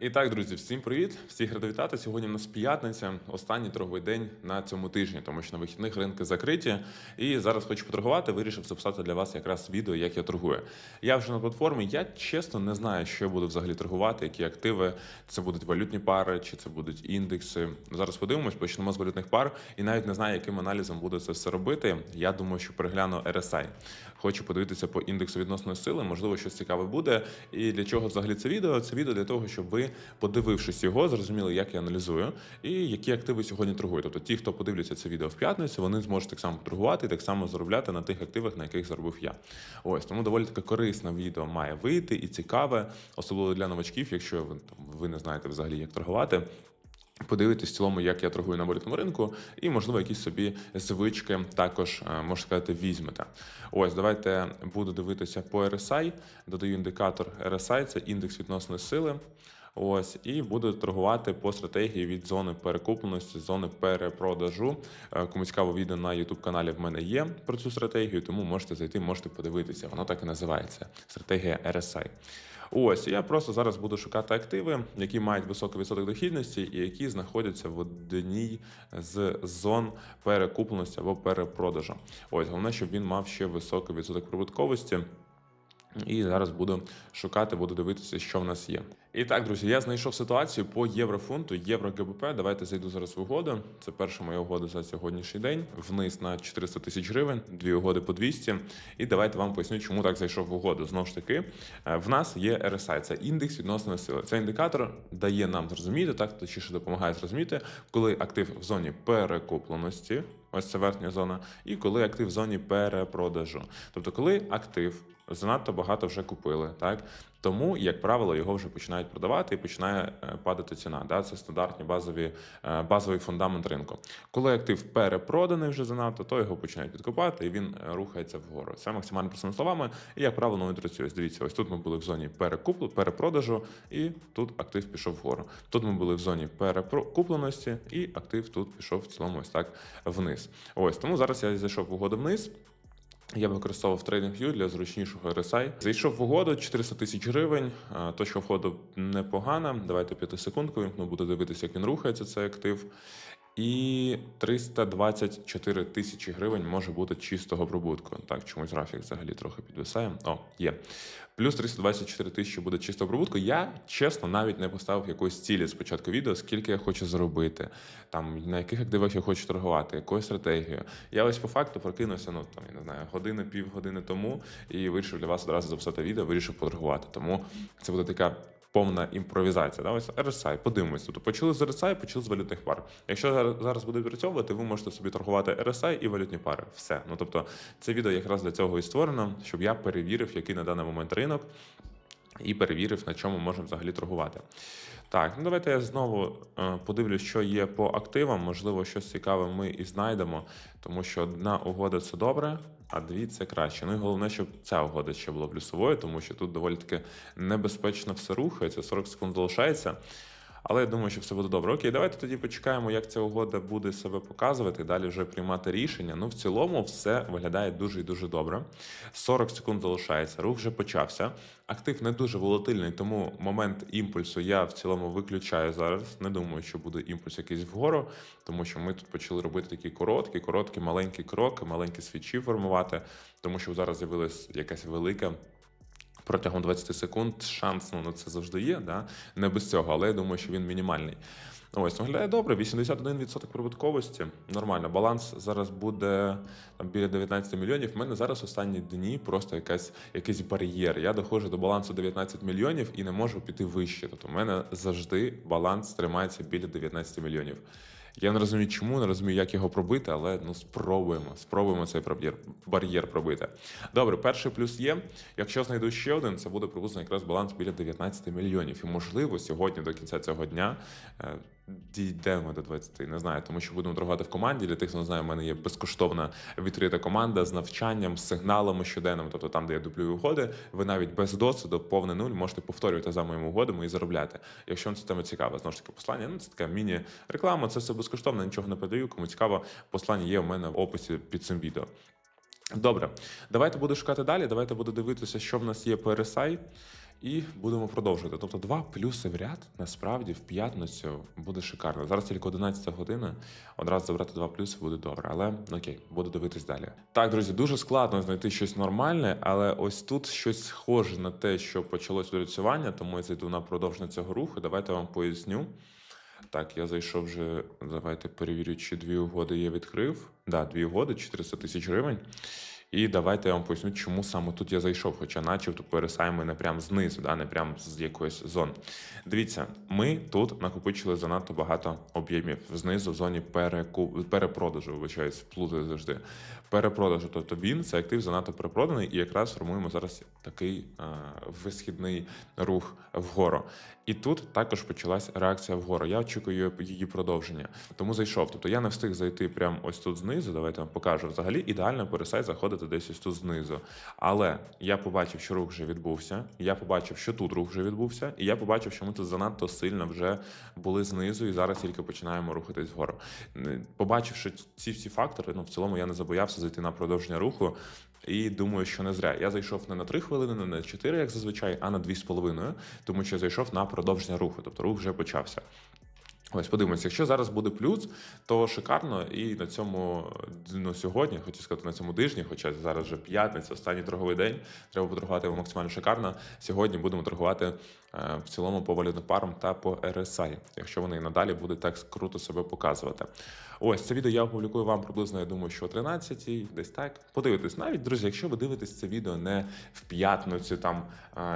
І так, друзі, всім привіт! Всіх радий вітати. Сьогодні в нас п'ятниця, останній торговий день на цьому тижні, тому що на вихідних ринки закриті. І зараз хочу поторгувати. Вирішив записати для вас якраз відео, як я торгую. Я вже на платформі. Я чесно не знаю, що я буду взагалі торгувати, які активи. Це будуть валютні пари, чи це будуть індекси. Зараз подивимось, почнемо з валютних пар, і навіть не знаю, яким аналізом буду це все робити. Я думаю, що перегляну RSI. Хочу подивитися по індексу відносної сили. Можливо, щось цікаве буде. І для чого взагалі це відео? Це відео для того, щоб ви подивившись його, зрозуміли, як я аналізую і які активи сьогодні торгують. Тобто ті, хто подивляться це відео в п'ятницю, вони зможуть так само торгувати і так само заробляти на тих активах, на яких заробив я. Ось тому доволі таке корисне відео має вийти і цікаве, особливо для новачків, якщо ви ви не знаєте взагалі, як торгувати. Подивитись в цілому, як я торгую на валютному ринку, і, можливо, якісь собі звички також е, можна сказати, візьмете. Ось, давайте буду дивитися по RSI. Додаю індикатор RSI, це індекс відносної сили. Ось, і буду торгувати по стратегії від зони перекупленості, зони перепродажу. Е, Кому цікаво відео на youtube каналі в мене є про цю стратегію, тому можете зайти, можете подивитися. Воно так і називається стратегія RSI. Ось я просто зараз буду шукати активи, які мають високий відсоток дохідності і які знаходяться в одній з зон перекупленості або перепродажу. Ось головне, щоб він мав ще високий відсоток прибутковості. І зараз буду шукати, буду дивитися, що в нас є. І так, друзі, я знайшов ситуацію по єврофунту, євро ГБП. Давайте зайду зараз в угоду. Це перша моя угода за сьогоднішній день. Вниз на 400 тисяч гривень, дві угоди по 200. І давайте вам поясню, чому так зайшов в угоду. Знову ж таки, е, в нас є RSI, це індекс відносної сили. Цей індикатор дає нам зрозуміти, так точніше допомагає зрозуміти, коли актив в зоні перекупленості. Ось це верхня зона, і коли актив в зоні перепродажу. Тобто, коли актив занадто багато вже купили, так тому, як правило, його вже починають продавати і починає е, падати ціна. Да? Це стандартні базові е, базовий фундамент ринку. Коли актив перепроданий вже занадто, то його починають підкупати і він е, рухається вгору. Це максимально простими словами. І як правило, воно працює. Дивіться, ось тут ми були в зоні перекуплу, перепродажу, і тут актив пішов вгору. Тут ми були в зоні перекупленості, і актив тут пішов в цілому ось так вниз. Ось тому зараз я зайшов в угоду вниз. Я використовував TradingView для зручнішого RSI. Зайшов в угоду 400 тисяч гривень. Точка входу непогана. Давайте 5 секундку вімкну, буду дивитися, як він рухається, цей актив. І 324 тисячі гривень може бути чистого прибутку. Так, чомусь графік взагалі трохи підвисає. О, є. Плюс 324 тисячі буде чистого прибутку. Я чесно навіть не поставив якоїсь цілі з початку відео, скільки я хочу заробити, там на яких активах я хочу торгувати, якою стратегією. Я ось по факту прокинувся, ну там я не знаю, години, півгодини тому і вирішив для вас одразу записати відео, вирішив поторгувати. Тому це буде така повна імпровізація. Да? Ось RSI, подивимось. Тобто почали з RSI, почали з валютних пар. Якщо зараз- буде працьовувати, ви можете собі торгувати RSI і валютні пари. Все. Ну тобто, це відео якраз для цього і створено, щоб я перевірив, який на даний момент ринок. І перевірив, на чому можемо взагалі торгувати. Так, ну давайте я знову е, подивлюсь, що є по активам. Можливо, щось цікаве ми і знайдемо, тому що одна угода це добре, а дві це краще. Ну і головне, щоб ця угода ще була плюсовою, тому що тут доволі таки небезпечно все рухається, 40 секунд залишається. Але я думаю, що все буде добре. Окей, давайте тоді почекаємо, як ця угода буде себе показувати. Далі вже приймати рішення. Ну, в цілому, все виглядає дуже і дуже добре. 40 секунд залишається, рух вже почався. Актив не дуже волатильний, тому момент імпульсу я в цілому виключаю зараз. Не думаю, що буде імпульс якийсь вгору, тому що ми тут почали робити такі короткі, короткі, маленькі кроки, маленькі свічі формувати, тому що зараз з'явилась якась велика. Протягом 20 секунд шанс ну, на це завжди є, да? не без цього, але я думаю, що він мінімальний. Ось, виглядає добре, 81% прибутковості. Нормально. Баланс зараз буде там, біля 19 мільйонів. У мене зараз останні дні просто якась, якийсь бар'єр. Я доходжу до балансу 19 мільйонів і не можу піти вище. Тобто у мене завжди баланс тримається біля 19 мільйонів. Я не розумію, чому, не розумію, як його пробити, але ну спробуємо. Спробуємо цей бар'єр, пробити. Добре, перший плюс є. Якщо знайду ще один, це буде приблизно якраз баланс біля 19 мільйонів. І можливо, сьогодні до кінця цього дня е, дійдемо до 20, не знаю, тому що будемо торгувати в команді. Для тих, хто не знає, в мене є безкоштовна відкрита команда з навчанням, з сигналами щоденними. Тобто там, де я дублюю угоди, ви навіть без досвіду, повне нуль, можете повторювати за моїми угодами і заробляти. Якщо вам це тема цікава, знову ж таки, послання. Ну це така міні-реклама, це все безкоштовно, нічого не подаю. Кому цікаво, послання є у мене в описі під цим відео. Добре, давайте буду шукати далі. Давайте буду дивитися, що в нас є по RSI. І будемо продовжувати. Тобто два плюси в ряд насправді в п'ятницю буде шикарно. Зараз тільки 11 година. Одразу забрати два плюси буде добре. Але окей, буду дивитись далі. Так, друзі, дуже складно знайти щось нормальне, але ось тут щось схоже на те, що почалось відпрацювання, тому я зайду на продовження цього руху. Давайте вам поясню. Так, я зайшов вже. Давайте перевірю, чи дві угоди я відкрив. Да, дві угоди, 400 тисяч гривень. І давайте я вам поясню, чому саме тут я зайшов, хоча начебто пересаємо не прямо знизу, да, не прямо з якоїсь зон. Дивіться, ми тут накопичили занадто багато об'ємів знизу в зоні переку... перепродажу, вибачаюсь, плутаю завжди. Перепродажу. Тобто він це актив занадто перепроданий, і якраз формуємо зараз такий е, висхідний рух вгору. І тут також почалась реакція вгору. Я очікую її продовження. Тому зайшов. Тобто я не встиг зайти прямо ось тут знизу. Давайте вам покажу. Взагалі ідеально пересай заходити десь ось тут знизу. Але я побачив, що рух вже відбувся. Я побачив, що тут рух вже відбувся, і я побачив, що ми тут занадто сильно вже були знизу, і зараз тільки починаємо рухатись вгору. Побачивши ці всі фактори, ну в цілому я не забоявся зайти на продовження руху. І думаю, що не зря. Я зайшов не на 3 хвилини, не на 4, як зазвичай, а на 2,5, тому що я зайшов на продовження руху, тобто рух вже почався. Ось подивимося, якщо зараз буде плюс, то шикарно. І на цьому ну, сьогодні, хочу сказати, на цьому тижні, хоча зараз вже п'ятниця, останній торговий день, треба поторгувати максимально шикарно. Сьогодні будемо торгувати е, в цілому по валютним парам та по RSI, якщо вони надалі будуть так круто себе показувати. Ось це відео я опублікую вам приблизно, я думаю, що о 13-й, десь так. Подивитись, навіть друзі, якщо ви дивитесь це відео не в п'ятницю, там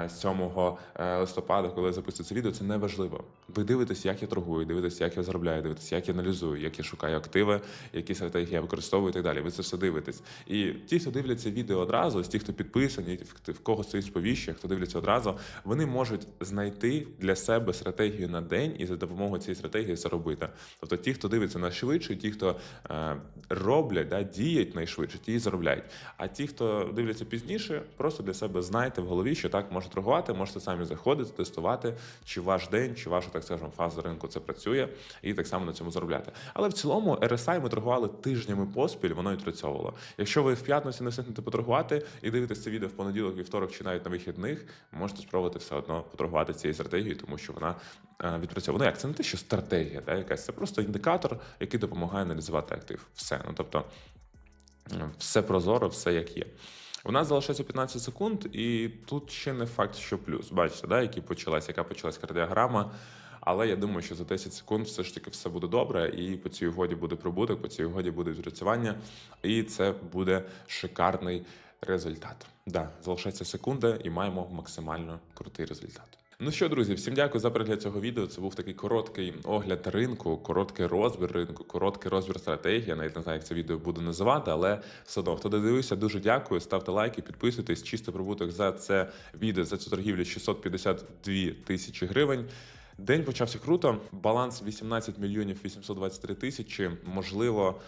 е, 7 е, листопада, коли я записую це відео, це не важливо. Ви дивитесь, як я торгую, дивитесь, як я заробляю, дивитесь, як я аналізую, як я шукаю активи, які стратегії я використовую і так далі. Ви це все дивитесь. І ті, хто дивляться відео одразу, ось ті, хто підписані, в- кого стоїть сповіщення, хто дивляться одразу, вони можуть знайти для себе стратегію на день і за допомогою цієї стратегії заробити. Тобто, ті, хто дивиться на швидше, ті, хто е, роблять, да, діють найшвидше, ті і заробляють. А ті, хто дивляться пізніше, просто для себе знайте в голові, що так можна торгувати, можете самі заходити, тестувати, чи ваш день, чи ваша, так скажемо, фаза ринку це працює, і так само на цьому заробляти. Але в цілому RSI ми торгували тижнями поспіль, воно відпрацьовувало. Якщо ви в п'ятницю не встигнете поторгувати і дивитесь це відео в понеділок, вівторок чи навіть на вихідних, можете спробувати все одно поторгувати цією стратегією, тому що вона е, відпрацьовує. Ну як це не те, що стратегія, да, якась це просто індикатор, який допомагає аналізувати актив. Все. Ну тобто все прозоро, все як є. У нас залишається 15 секунд, і тут ще не факт, що плюс. Бачите, да, які почалась, яка почалась кардіограма. Але я думаю, що за 10 секунд все ж таки все буде добре, і по цій угоді буде прибуток, по цій угоді буде відпрацювання, і це буде шикарний результат. Да, залишається секунда, і маємо максимально крутий результат. Ну що, друзі, всім дякую за перегляд цього відео. Це був такий короткий огляд ринку, короткий розбір ринку, короткий розбір стратегії. Я навіть не знаю, як це відео буду називати, але все одно, хто додивився, дуже дякую. Ставте лайки, підписуйтесь. Чисто прибуток за це відео, за цю торгівлю 652 тисячі гривень. День почався круто. Баланс 18 мільйонів 823 тисячі. Можливо,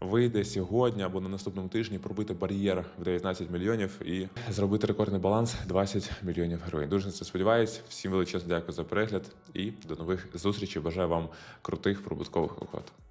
вийде сьогодні або на наступному тижні пробити бар'єр в 19 мільйонів і зробити рекордний баланс 20 мільйонів гривень. Дуже на це сподіваюся. Всім величезно дякую за перегляд і до нових зустрічей. Бажаю вам крутих прибуткових угод.